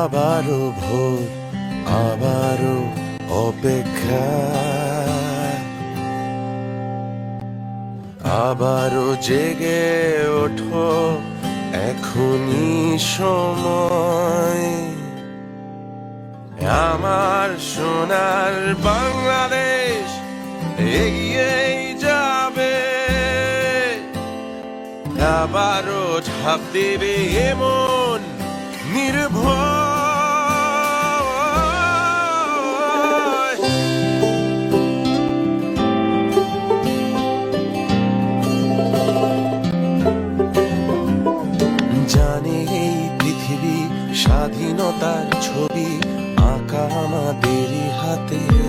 আবারও ভোর আবারও অপেক্ষা। আবারও জেগে ওঠো এখনই সময়। আমার সোনার বাংলাদেশ এগিয়ে যাবে। আবারও ঝাঁপ দেবে এমন নির্ভর স্বাধীনতার ছবি আঁকা আমাদেরই হাতে।